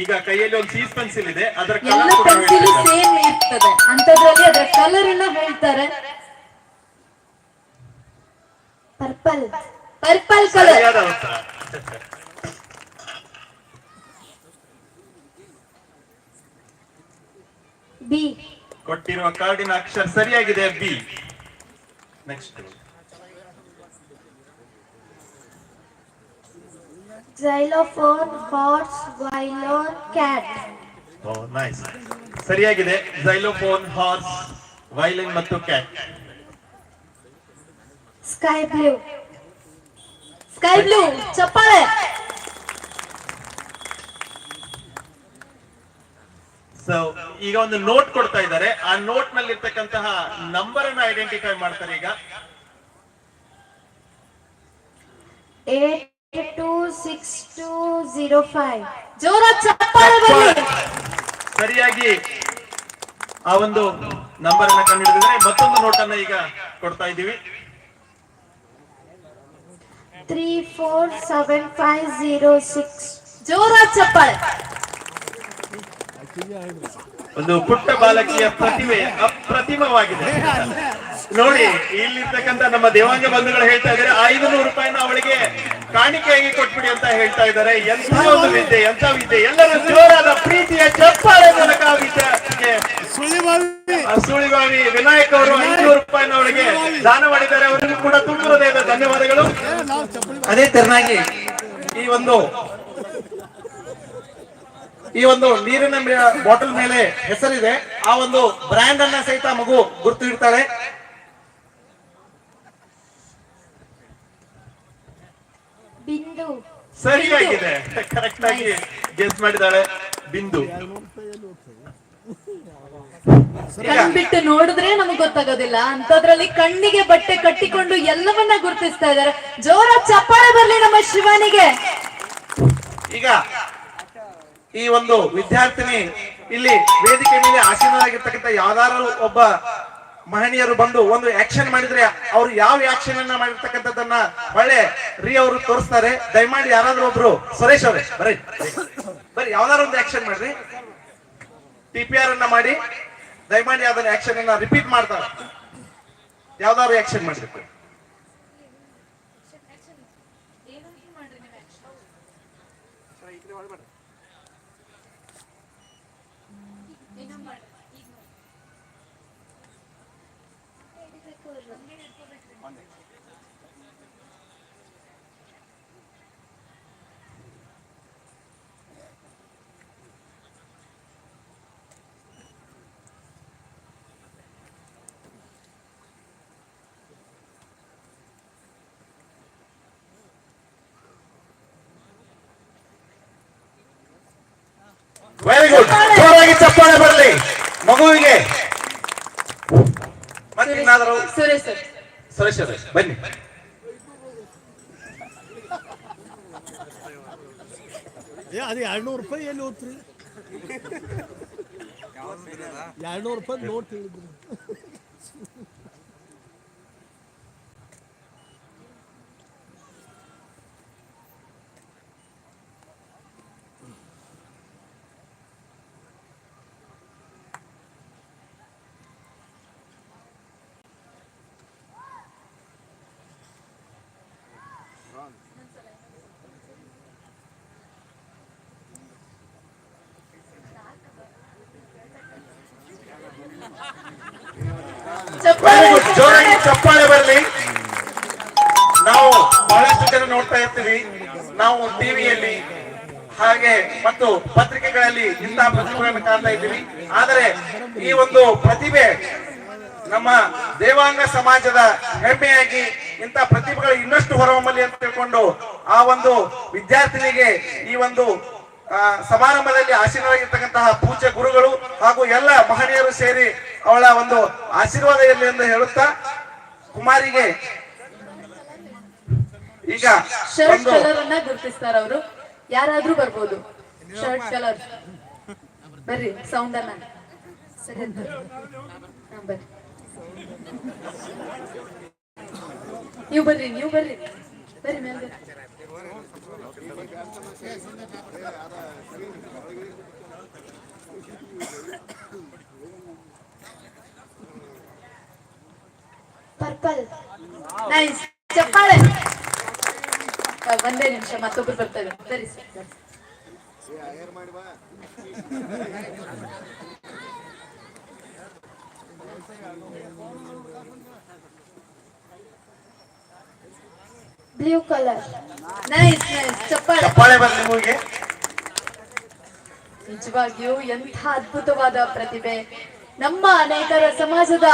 ಈಗ ಕೈಯಲ್ಲಿ ಒಂದು ಸೀಸ್ ಪೆನ್ಸಿಲ್ ಇದೆ. ಅದರ ಎಲ್ಲ ಕೂಡ ಪೆನ್ಸಿಲ್ ಸೇಮ್ ಇರ್ತದೆ. ಅಂತದ್ರಲ್ಲಿ ಅದರ ಕಲರ್ ಅನ್ನ ಹೇಳ್ತಾರೆ. ಪರ್ಪಲ್ ಪರ್ಪಲ್ ಕಲರ್ ಬಿ ಕೊಟ್ಟಿರುವ ಕಾರ್ಡಿನ ಅಕ್ಷರ ಸರಿಯಾಗಿದೆ. B next xylophone horse violin cat. Oh nice ಸರಿಯಾಗಿದೆ. ಜೈಲೋಫೋನ್ ಹಾರ್ಸ್ ವೈಲಿನ್ ಮತ್ತು cat sky blue sky blue ಚಪ್ಪಾಳೆ. ಸೊ ಈಗ ಒಂದು ನೋಟ್ ಕೊಡ್ತಾ ಇದ್ದಾರೆ. ಆ ನೋಟ್ನಲ್ಲಿ ಇರ್ತಕ್ಕಂತಹ ನಂಬರ್ ಅನ್ನ ಐಡೆಂಟಿಫೈ ಮಾಡ್ತಾರೆ ಈಗ. Eight two six two zero five ಜೋರ ಚಪ್ಪಾಳೆ ಬರಲಿ ಸರಿಯಾಗಿ ಆ ಒಂದು ನಂಬರ್ ಅನ್ನ ಕಂಡುಹಿಡಿದ್ರೆ ಮತ್ತೊಂದು ನೋಟನ್ನ ಈಗ ಕೊಡ್ತಾ ಇದ್ದೀವಿ. Three four seven five zero six ಜೋರ ಚಪ್ಪಾಳೆ. ಒಂದು ಪುಟ್ಟ ಬಾಲಕಿಯ ಪ್ರತಿಮೆ ಅಪ್ರತಿಮವಾಗಿದೆ. ನೋಡಿ ಇಲ್ಲಿರ್ತಕ್ಕಂಥ ನಮ್ಮ ದೇವಾಂಗ ಬಂಧುಗಳು ಹೇಳ್ತಾ ಇದ್ದಾರೆ ಐದುನೂರು ರೂಪಾಯಿನ ಅವಳಿಗೆ ಕಾಣಿಕೆಯಾಗಿ ಕೊಟ್ಬಿಡಿ ಅಂತ ಹೇಳ್ತಾ ಇದ್ದಾರೆ. ಎಂಥ ಒಂದು ವಿದ್ಯೆ ಎಂಥ ವಿದ್ಯೆ. ಎಲ್ಲರೂ ಜೋರಾದ ಪ್ರೀತಿಯ ಚಪ್ಪಾಳೆ ಮೂಲಕ ಸುಳಿಗಾವಿ ವಿನಾಯಕ್ ಅವರು ಐನೂರು ರೂಪಾಯಿ ಅವಳಿಗೆ ದಾನ ಮಾಡಿದ್ದಾರೆ. ಅವರಿಗೂ ಕೂಡ ತುಂಬ ಹೃದಯದ ಧನ್ಯವಾದಗಳು ಅದೇ ತೆರನಾಗಿ ಈ ಒಂದು ಈ ಒಂದು ನೀರಿನ ಬಾಟಲ್ ಮೇಲೆ ಹೆಸರಿದೆ. ಆ ಒಂದು ಬ್ರ್ಯಾಂಡ್ ಅನ್ನ ಸಹಿತ ಮಗು ಗುರ್ತು ಇಡ್ತಾಳೆ. ಬಿಂದು. ಸರಿಯಾಗಿದೆ. ಕರೆಕ್ಟ್ ಆಗಿ ಗೆಸ್ ಮಾಡಿದಾಳೆ ಬಿಂದು. ಬಿಟ್ಟು ನೋಡಿದ್ರೆ ನಮಗ್ ಗೊತ್ತಾಗೋದಿಲ್ಲ. ಅಂತದ್ರಲ್ಲಿ ಕಣ್ಣಿಗೆ ಬಟ್ಟೆ ಕಟ್ಟಿಕೊಂಡು ಎಲ್ಲವನ್ನ ಗುರುತಿಸ್ತಾ ಇದ್ದಾರೆ. ಜೋರ ಚಪ್ಪಾಳೆ ಬರ್ಲಿ ನಮ್ಮ ಶಿವನಿಗೆ. ಈಗ ಈ ಒಂದು ವಿದ್ಯಾರ್ಥಿನಿ ಇಲ್ಲಿ ವೇದಿಕೆ ಮೇಲೆ ಆಸೀನರಾಗಿರ್ತಕ್ಕಂಥ ಯಾವ್ದಾರು ಒಬ್ಬ ಮಹನೀಯರು ಬಂದು ಒಂದು ಆಕ್ಷನ್ ಮಾಡಿದ್ರೆ ಅವ್ರು ಯಾವ ಆಕ್ಷನ್ ಅನ್ನ ಮಾಡಿರ್ತಕ್ಕಂಥದ್ದನ್ನ ಒಳ್ಳೆ ರೀ ಅವರು ತೋರಿಸ್ತಾರೆ. ದಯಮಾಡಿ ಯಾರಾದ್ರೂ ಒಬ್ರು ಸುರೇಶ್ ಅವರೇ ಬರೀ ಬರಿ ಯಾವ್ದಾದ್ರು ಒಂದು ಆಕ್ಷನ್ ಮಾಡ್ರಿ. ಟಿ ಪಿ ಆರ್ ಅನ್ನ ಮಾಡಿ ದಯಮಾಡಿ ಅದನ್ನ ಆಕ್ಷನ್ ಅನ್ನ ರಿಪೀಟ್ ಮಾಡ್ತಾರೆ ಯಾವ್ದಾದ್ರು ಆಕ್ಷನ್ ಮಾಡ್ಬೇಕು ವೆರಿ ಗುಡ್ ಜೋರಾಗಿ ಚಪ್ಪಾಳೆ ಬರಲಿ ಮಗುವಿಗೆ ಮತ್ತಿನ್ನಾದರೂ ಸುರೇಶ್ ಸರ್. ಸುರೇಶ್ ಅವರೇ ಬನ್ನಿ. ಏ ಅದು ಎರಡ್ನೂರು ರೂಪಾಯಿ ಎಲ್ಲಿ ಹೋತ್ರಿ? ಎರಡ್ನೂರು ರೂಪಾಯಿ ನೋಟ್ ಹೇಳಿದ್ರು ಜೋರಾಗಿ ಚಪ್ಪಾಳೆ ಬರಲಿ. ನಾವು ಬಹಳಷ್ಟು ಜನ ನೋಡ್ತಾ ಇರ್ತೀವಿ. ನಾವು ಟಿವಿಯಲ್ಲಿ ಹಾಗೆ ಮತ್ತು ಪತ್ರಿಕೆಗಳಲ್ಲಿ ಇಂತಹ ಪ್ರತಿಭೆಗಳನ್ನು ಕಾಣ್ತಾ ಇದ್ದೀವಿ. ಆದರೆ ಈ ಒಂದು ಪ್ರತಿಭೆ ನಮ್ಮ ದೇವಾಂಗ ಸಮಾಜದ ಹೆಮ್ಮೆಯಾಗಿ ಇಂಥ ಪ್ರತಿಭೆಗಳು ಇನ್ನಷ್ಟು ಹೊರಹೊಮ್ಮಲಿ ಅಂತ ತಿಳ್ಕೊಂಡು ಆ ಒಂದು ವಿದ್ಯಾರ್ಥಿನಿಗೆ ಈ ಒಂದು ಸಮಾರಂಭದಲ್ಲಿ ಆಶೀರ್ವಾಗಿರ್ತಕ್ಕಂತಹ ಪೂಜ್ಯ ಗುರುಗಳು ಹಾಗೂ ಎಲ್ಲ ಮಹನೀಯರು ಸೇರಿ ಅವಳ ಒಂದು ಆಶೀರ್ವಾದ ಇರಲಿ ಎಂದು ಹೇಳುತ್ತಾ ಕುಮಾರಿಗೆ ಈಗ ಶರ್ಟ್ ಕಲರ್ ಅನ್ನ ಗುರುತಿಸ್ತಾರ ಅವರು. ಯಾರಾದ್ರೂ ಬರ್ಬೋದು. ಶರ್ಟ್ ಕಲರ್ ಬರ್ರಿ ಸೌಂಡ್ ಅನ್ನ. ಸರಿ ಬರ್ರಿ. ನೀವು ಬರ್ರಿ ನೀವು ಬರ್ರಿ. ಬರ್ರಿ ಮೇಲೆ ಪರ್ಪಲ್ ನೈಸ್ ಚಪ್ಪಾಳೆ ಆ, ಒಂದೇ ನಿಮಿಷ ಮತ್ತೊಬ್ರು ಬರ್ತಾರೆ. ಸರಿ sir. Blue colour nice nice ಚಪ್ಪಾಳೆ. ಚಪ್ಪಾಳೆ ಬರ್ಲಿ ನಿಮಗೆ ನಿಜವಾಗಿಯೂ ಎಂಥ ಅದ್ಭುತವಾದ ಪ್ರತಿಭೆ. ನಮ್ಮ ನೇಕಾರ ಸಮಾಜದ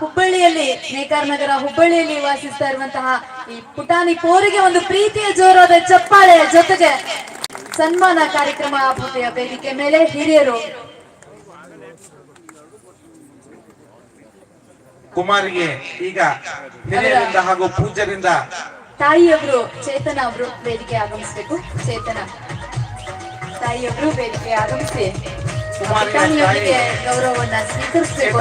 ಹುಬ್ಬಳ್ಳಿಯಲ್ಲಿ ನೇಕಾರ ನಗರ ಹುಬ್ಬಳ್ಳಿಯಲ್ಲಿ ವಾಸಿಸ್ತಾ ಇರುವಂತಹ ಈ ಪುಟಾಣಿ ಕೋರಿಗೆ ಒಂದು ಪ್ರೀತಿಯ ಜೋರಾದ ಚಪ್ಪಾಳೆ ಜೊತೆಗೆ ಸನ್ಮಾನ ಕಾರ್ಯಕ್ರಮ ಆಗುತ್ತೆಯ ವೇದಿಕೆ ಮೇಲೆ ಹಿರಿಯರು. ಕುಮಾರಿಗೆ ಈಗ ಹಿರಿಯರಿಂದ ಹಾಗೂ ಪೂಜ್ಯರಿಂದ ತಾಯಿಯವರು ಚೇತನ ಅವರು ವೇದಿಕೆ ಆಗಮಿಸಬೇಕು. ಚೇತನ. ತಾಯಿಯವರು ವೇದಿಕೆ ಆಗಮಿಸಿ. ಗೌರವವನ್ನ ಸ್ವೀಕರಿಸಬೇಕು